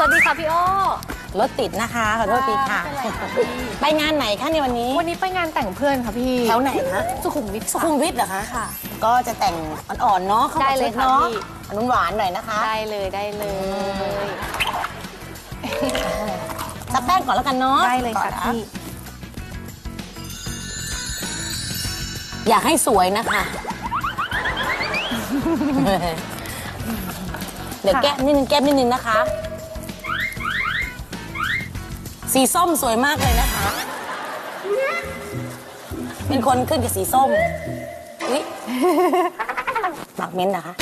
วัสดีค่ะพี่โอรถติดนะคะขอโทษทีค่ะไม่เป็นไรค่ะพี่ไปงานไหนคะในวันนี้วันนี้ไปงานแต่งเพื่อนค่ะพี่แถวไหนคะสุขุมวิทสุสาขุมมวิทเหรอคะค่ะ ก็จะแต่งอ่อนๆเนาะเข้าได้กับเลชุยดค่ะเนาะพี่อันนุ่นหวานหน่อยนะคะ ได้เลยได้เลยซับแป้งก่อนแล้วกันเนาะได้เลยค่ะก่อนนพี่อยากให้สวยนะคะเดี๋ยวแก้มนิดนึงแก้มนิดนึงนะคะ สีส้มสวยมากเลยนะคะ เป็นคนขึ้นกับสีส้ม อุ๊ยหมักเม้นนะคะ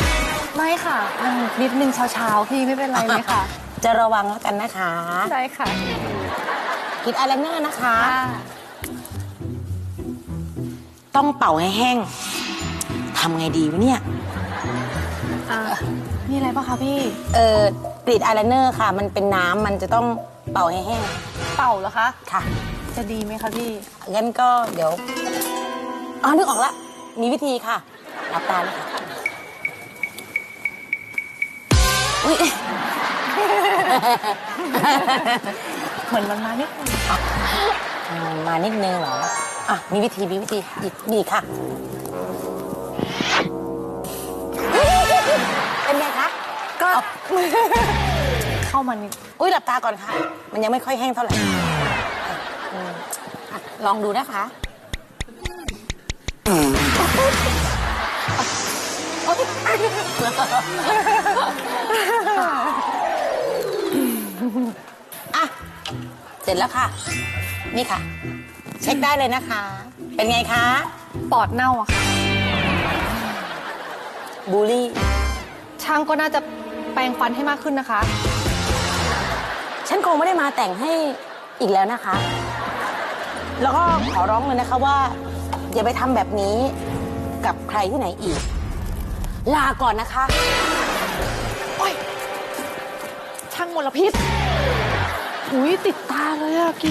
ไม่ค่ะนั่งนิดนึงเช้าๆพี่ไม่เป็นไรเลยค่ะ จะระวังแล้วกันนะคะ ได้ค่ะกินอายไลเนอร์นะคะค่ะต้องเป่าให้แห้งทำไงดีวะเนี่ย อ่ามีอะไรปะคะพี่ เออกรีดอายไลเนอร์ค่ะ มันเป็นน้ำมันจะต้อง เป่าให้แห้งเป่าเหรอคะ ค่ะ จะดีไหมคะพี่ งั้นก็เดี๋ยวอ๋อนึกออกละมีวิธีค่ะ หลับตาเลยค่ะอุ้ยเหมือนมันมานิดนึงอืมมานิดนึงเหรอ อะ มีวิธี มีวิธีอีกนี่ค่ะ เป็นไงคะ ก็ เอาเข้ามานิดอุ้ยหลับตาก่อนค่ะ มันยังไม่ค่อยแห้งเท่าไหร่อืมอะลองดูนะคะอะ เสร็จแล้วค่ะ นี่ค่ะ เช็คได้เลยนะคะ เป็นไงคะ ปอดเน่าอะค่ะ บูลลี่ ช่างก็น่าจะแปรงฟันให้มากขึ้นนะคะ ฉันคงไม่ได้มาแต่งให้อีกแล้วนะคะ แล้วก็ขอร้องเลยนะคะว่า อย่าไปทำแบบนี้กับใครที่ไหนอีก ลาก่อนนะคะช่างมลพิษหุยติดตาเลยอะกิ